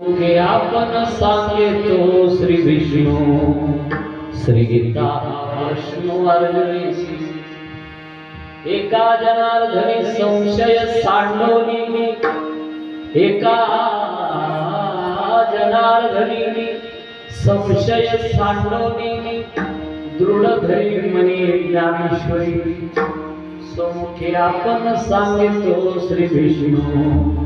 मुखे आपण सांगेतो श्री विष्णू। श्री गीता विष्णू अर्जुनीसी एका जनार्दनी संशय सांडोनी एका जनार्दनी संशय सांडोनी दृढ धरी मनी ज्ञानेश्वरी। समुखे आपण सांगितो श्री विष्णू।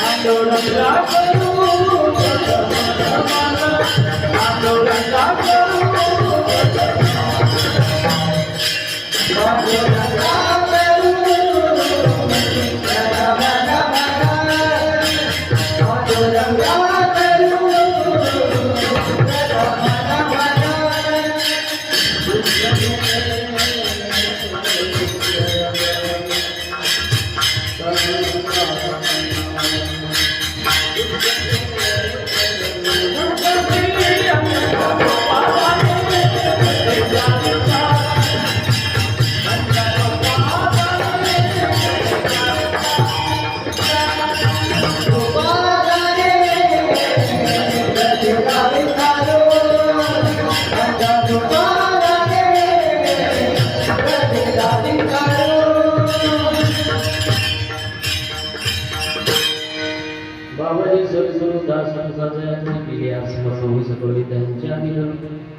पांडुरंगा करू बाबाजी सद्गुरु दास संसाचा केली आज समर्पण सकळी त्यांच्या दिलं.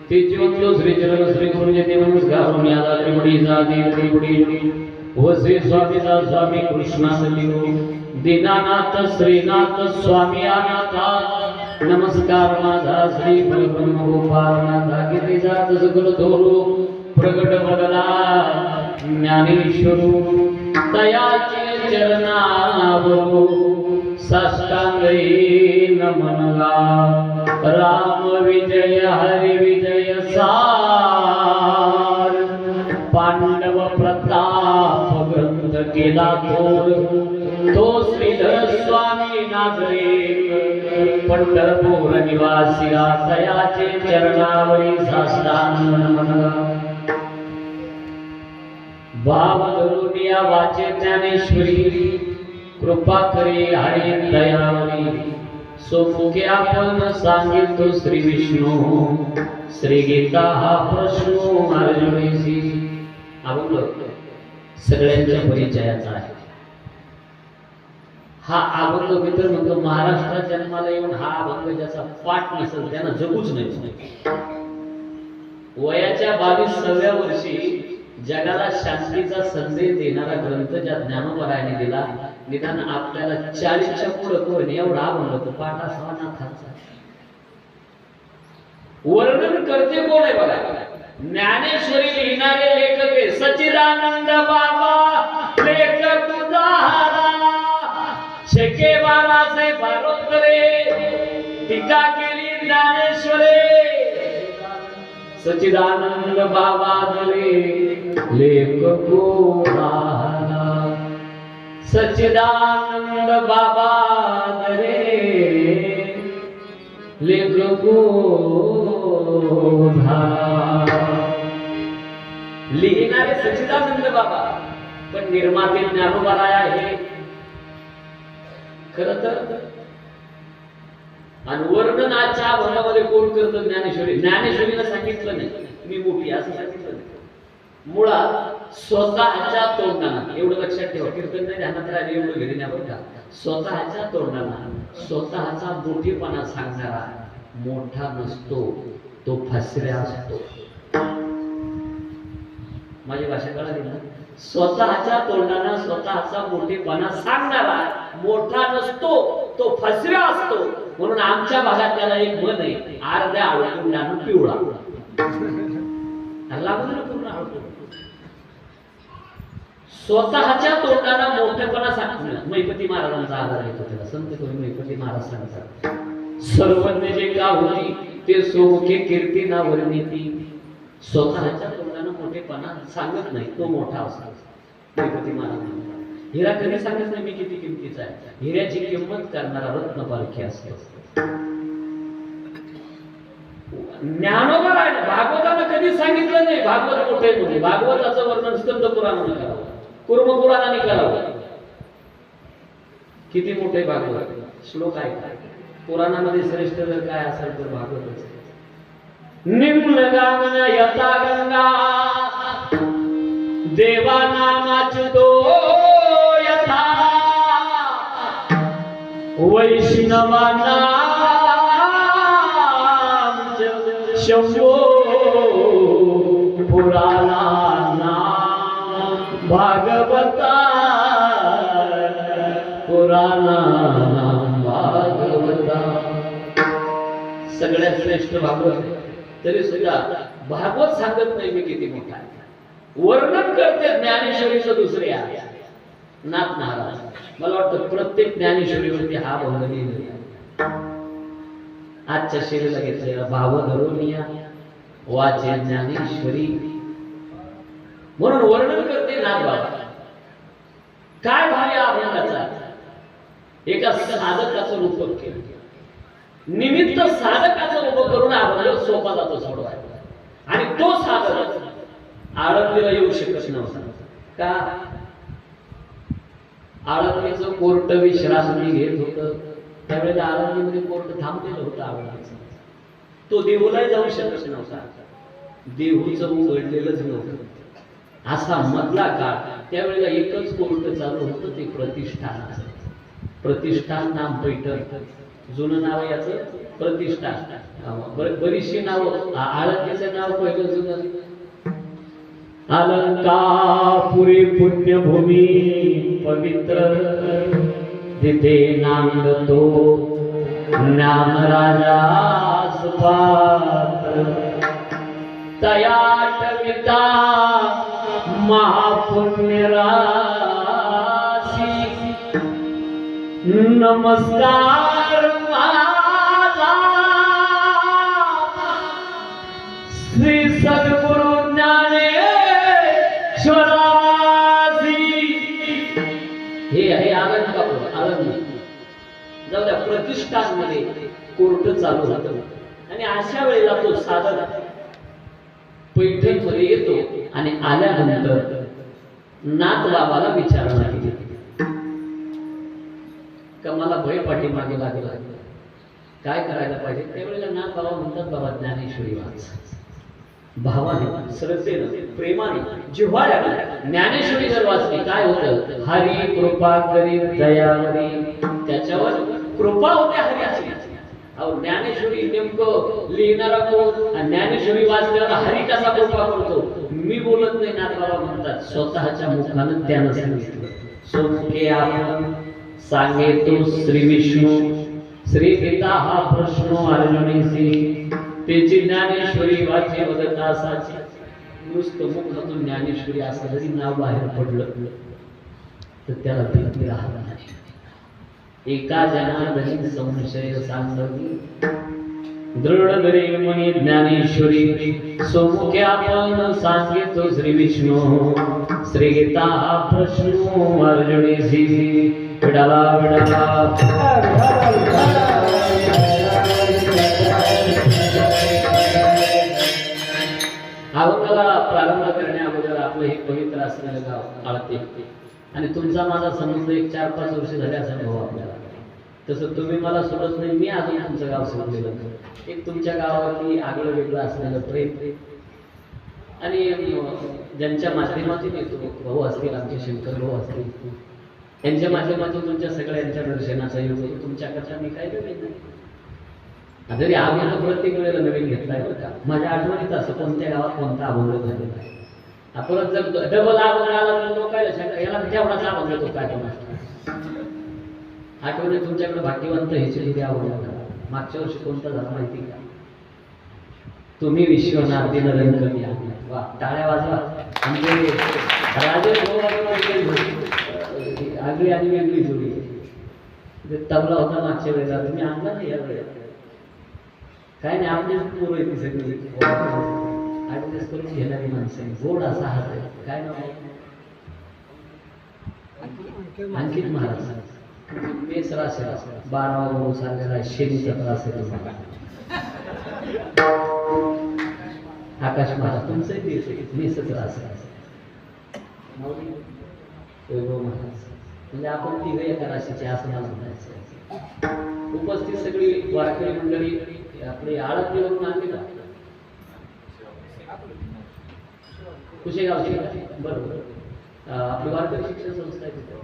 ते जीवनलो श्री चरण श्री गुरुजी ते नमस्कार मी त्रिपुडी जा जाती त्रिमुडी व श्री स्वामीचा स्वामी कृष्णासलिओ हो. दीनानाथ श्रीनाथ स्वामी अनाथा. नमस्कार माझा श्री ब्रह्म गोपालनाथा किती जात सकल थोरू प्रगट बदला ज्ञानेश्वरू. दयाचे चरणावरू. साष्टांगी नमनला राम विजय हरि विजय सार. पांडव प्रताप ग्रंथ केला थोर. तो श्रीधर स्वामी नागरे पंढरपूर निवासी तयाचे चरणावरी साष्टांग नमनला भाव धरून या वाचे ज्ञानेश्वरी. कृपा करी आणि दयावरी सोमुखे आपण सांगितो श्री विष्णू. श्री गीता हा प्रश्न अर्जुनीशी आपण सगळ्यांच्या परिचयाचा आहे. हा अभंग मित्र म्हणतो महाराष्ट्रात जन्माला येऊन हा अभंग ज्याचा पाठ नसेल त्यांना जगूच नाही वयाच्या बावीसाव्या वर्षी जगाला शांतीचा संदेश देणारा ग्रंथ ज्या ज्ञानोपरायाने दिला निदान आपल्याला चाळीसच्या पुढं कोण एवढा म्हणलं तो पाठ असावा नाथांचा वर्णन करते कोण आहे बघा? ज्ञानेश्वरी लिहिणारे लेखक आहे. सचिदानंद बाबा लेखक उदाहरा. शेके बाबासाहेब बारोत्तरे टीका केली ज्ञानेश्वरे. सचिदानंद बाबा दरे लेखक सच्चिदानंद बाबा दरे। लेखको उदाहरा लिहिणारे सच्चिदानंद बाबा पण निर्माते ज्ञानोबाराय आहे. खर तर आणि वर्णनाच्या भरामध्ये कोण करतं ज्ञानेश्वरी? ज्ञानेश्वरीला सांगितलं नाही. मी मोठी असं सांगितलं नाही. मुळात स्वतःच्या तोंडाला एवढं लक्षात ठेवा कीर्तन नाही ध्यानात राहिले एवढं घरी नाही बघा स्वतःच्या तोंडाला स्वतःचा मोठेपणा सांगणारा मोठा नसतो तो फसऱ्या असतो. माझी भाषा कळाली ना? स्वतःच्या तोंडाला स्वतःचा मोठेपणा सांगणारा मोठा नसतो तो फसऱ्या असतो. म्हणून आमच्या भागात त्याला एक मन आहे अर्ध्या आवडून पिवळा. लागू स्वतःच्या तोंडाला मोठेपणा सांगतो मैपती महाराजांचा आधार येतो त्याला. संत कवी मैपती महाराज सांगतात. सर्वज्ञ जे का होती ते सोमुखे कीर्ती ना वर्णिती. स्वतःच्या तोंडानं मोठेपणा सांगत नाही. तो मोठा असतो. मैपती महाराज हिरा कधी सांगत नाही मी किती किमतीचा आहे. हिऱ्याची किंमत करणारा रत्न पालखी असतो. ज्ञानोबा राहिलं भागवतानं कधी सांगितलं नाही. भागवत मोठे म्हणजे भागवताचं वर्णन स्कंद पुराण करावं. कुर्म निघाला किती मोठे भागवत श्लोक आहे काय पुराणामध्ये श्रेष्ठ जर काय असेल तर भागवतच निम्न गामन यथा गंगा देवा नामाच दो यथा. वैष्णवानां. शंभो पुराणानां भागवता सगळ्यात श्रेष्ठ भागवत तरी सुद्धा भागवत सांगत नाही मी किती मोठा वर्णन करते ज्ञानेश्वरीचं दुसरे नाथ महाराज मला वाटतं प्रत्येक ज्ञानेश्वरीवरती हा भंग लिहिलेला आजच्या शरीराला घेतलेला भाव धरोनिया वाचे ज्ञानेश्वरी. म्हणून वर्णन करते नाथ बाबा. काय भाव या अभंगाचा एका साधकाचं रूप केलं. निमित्त साधकाचं रूप करून आपल्याला सोपा जातो सोडवायला आणि तो साधक आळंदीला येऊ शकत नव्हता. का? आळंदीचं कोर्ट विश्रांती घेत होतं. त्यावेळेला आळंदीमध्ये कोर्ट थांबलेलं होतं आळंदीचं तो देहूला जाऊ शकत नव्हता. देहूचं उघडलेलंच नव्हतं. असा मधला काळ. त्यावेळेला एकच कोर्ट चालू होतं ते प्रतिष्ठानाचं प्रतिष्ठान नाम पैठण जुनं नाव याच याचं प्रतिष्ठान बरीचशी नाव. आळंदीचं नाव पहिलं जुनं. अलंकापुरी पुण्यभूमी पवित्र. तिथे नांदतो ज्ञान राजा सुपात्र तयाटविता महापुण्य राशी नमस्कार माझा. श्री सद्गुरु ज्ञानेश्वरासी हे आहे आनंद बापू आनंद जाऊ द्या प्रतिष्ठानमध्ये कोर्ट चालू होतं. आणि अशा वेळेला तो साधन पैठणमध्ये येतो आणि आल्यानंतर नाथ बाबाला विचारणा केली का मला भय पाठीमागे लागला? काय करायला पाहिजे? त्यावेळेला ना बाबा म्हणतात बाबा ज्ञानेश्वरी वाच. भावाने श्रद्धेनं प्रेमाने जिव्हाळ्याने ज्ञानेश्वरी जर वाचली काय होतं? हरी कृपा करी दयावरी. त्याच्यावर कृपा होते हरी अहो ज्ञानेश्वरी नेमकं लिहिणारा कोण? ज्ञानेश्वरी वाचल्यावर हरी कसा कृपा करतो? मी बोलत नाही नाथ बाबा म्हणतात. स्वतःच्या मुखानं त्यानं सांगितलं. सोमुखे आपण सांगेतो श्री विष्णू. श्री गीता हा प्रश्न अर्जुनीसी त्याची ज्ञानेश्वरी वाची वदत असाची नुसतं मुखातून ज्ञानेश्वरी असं जरी नाव बाहेर पडलं तर त्याला भीती राहत नाही. एका जनार्दनी संशय सांगवी दृढ धरे म्हणे ज्ञानेश्वरी सोमुखे आपण सांगितो श्री विष्णू. श्री गीता हा प्रश्न अर्जुनीसी विडाला विडाला प्रारंभ करण्या अगोदर आपलं हे पवित्र असलेलं गाव आळते आणि तुमचा माझा संबंध एक चार पाच वर्ष झाले असा भाऊ आपल्याला. तसं तुम्ही मला सोडत नाही मी अजून तुमचं गाव सोडलेलं एक तुमच्या गावावरती आगळं वेगळं असलेलं प्रेम. आणि ज्यांच्या माध्यमातून येतो भाऊ असतील आमचे शंकर भाऊ असतील. त्यांच्या माध्यमातून तुमच्या सगळ्यांच्या दर्शनाचा योग आहे. तुमच्याकडचा मी काय नवीन नाही जरी अभंग प्रत्येक वेळेला नवीन घेतलाय बरं का. माझ्या आठवणीत असं कोणत्या गावात कोणता अभंग झालेला आहे? आपण जर डबल अभंग आला तर लोकायला शंका याला तेवढाच अभंग येतो काय आठवणी तुमच्याकडे भाग्यवंत ह्याची तुम्ही आवडला मागच्या वर्षी कोणता झाला माहिती का? तुम्ही विश्वनाथ दिन रंगकमी वा टाळ्या वाजवा. म्हणजे राजे आगळी आणि वेगळी जोडी तबला होता मागच्या वेळेला तुम्ही आणला नाही या वेळेला. काय नाही आपलीच पोरं येते ती सगळी ऍडजस्ट करून घेणारी माणसं गोड असा हात आहे. काय नाव आहे? अंकित महाराज. मेस रास बारावा गुरु सांगायला आहे, शनीचा त्रास आहे तुम्हाला. आकाश महाराज तुमचं तेच आहे. मेसच रास आहे. महाराज. म्हणजे आपण तिघ एका राशीचे असं मला म्हणायचं उपस्थित सगळी वारकरी मंडळी आपली आळत आळतवरून आणली का? कुशेगावची. बरोबर. आपली वारकरी शिक्षण संस्था आहे तिथे.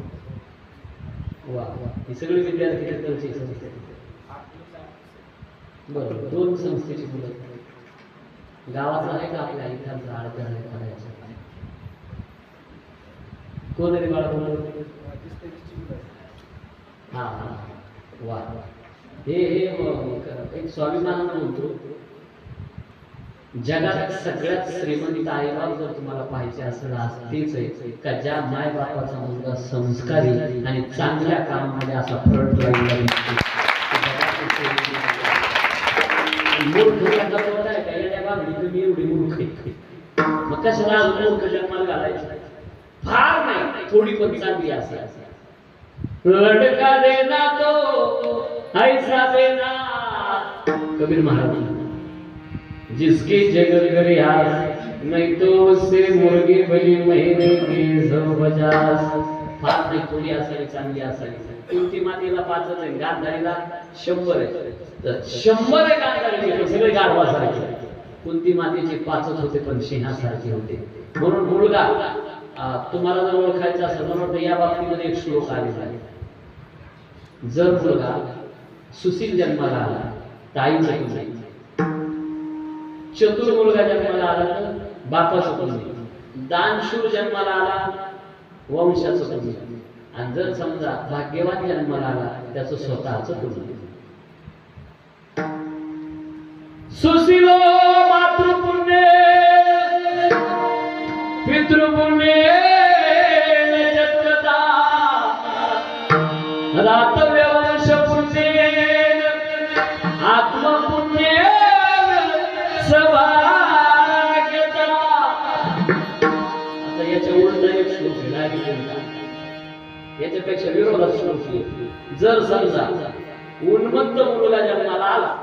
वा वा. ही सगळी विद्यार्थी तिथलची संस्था तिथे. बरोबर. दोन संस्थेची मुलं. गावाचा आहे का आपल्या इथांचा आळत करायचं कोण रे बाळा हा वा वा. हे हे एक म्हणतो जगात सगळ्यात श्रीमंत आईबाप जर तुम्हाला पाहिजे असेल तेच आहे का ज्या माय बापाचा मुलगा संस्कारी आणि चांगल्या कामामध्ये असा फ्रंट लाईनला तुम्ही एवढी मग कशाला मूर्ख जन्माला घालायचं? फार नाही. थोडी पण चांगली असे लटका देना तो ऐसा देना। कबीर महाराज जिसकी जगत करे आज नहीं तो उससे मुर्गी बली महीने की सौ पचास फार नाही थोडी असावी चांगली असावी कोणती मातीला पाचच आहे? गांधारीला शंभर आहे. तर शंभर आहे गांधारीचे सगळे गाढवा सारखे कोणती मातीचे पाचच होते पण सिंहासारखे होते. म्हणून मुलगा तुम्हाला जर ओळखायचं असेल म्हणून या बाबतीमध्ये एक श्लोक आलेला आहे. जर मुलगा सुशील जन्माला आला ताईचं चतुर मुलगा जन्माला आला तर बापाचं पुण्य दानशूर जन्माला आला वंशाचं पुण्य आणि जर समजा भाग्यवान जन्माला आला त्याचं स्वतःच पुण्य सुशीलो! श्लोक याच्यापेक्षा विरोधात श्लोक जर समजा उन्मत्त मुलगा जन्माला आला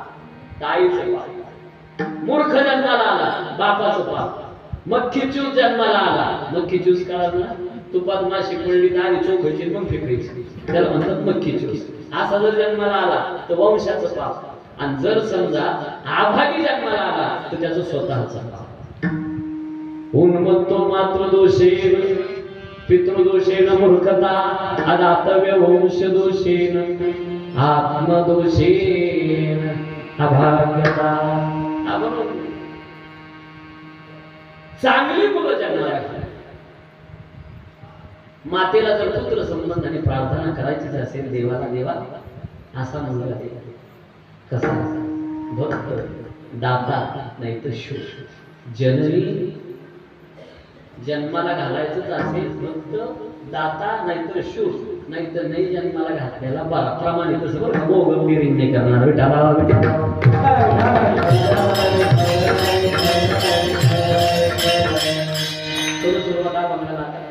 ताईचं पाप मूर्ख जन्माला आला बापाचं पाप मक्खी चूस जन्माला आला. मक्खी चूस कळालं तुपात माशी पडली तर आधी चोखायची मग फेकायची. त्याला म्हणतात मक्खी चूस असा जर जन्माला आला तर वंशाचं पाप आणि जर समजा आभागी जन्माला आला तर त्याचं स्वतःचा पाप उन्मत्तो मात्र दोषे पितृदोषेन मूर्खता अदातव्य वंशदोषेन आत्मदोषेन अभाग्यता म्हणून चांगली मुलं जन्माला मातेला जर पुत्र संबंधाने प्रार्थना करायचीच असेल देवाला देवा असा मुलगा दे कसा? भक्त दाता नाही तर शो जननी जन्माला घालायचंच असेल फक्त दाता नाहीतर शूर नाहीतर नाही जन्माला घालायला बरा प्रमाणे तसं बरं का? मो गंभीर नाही करणार. विठाला सुरुवात बघायला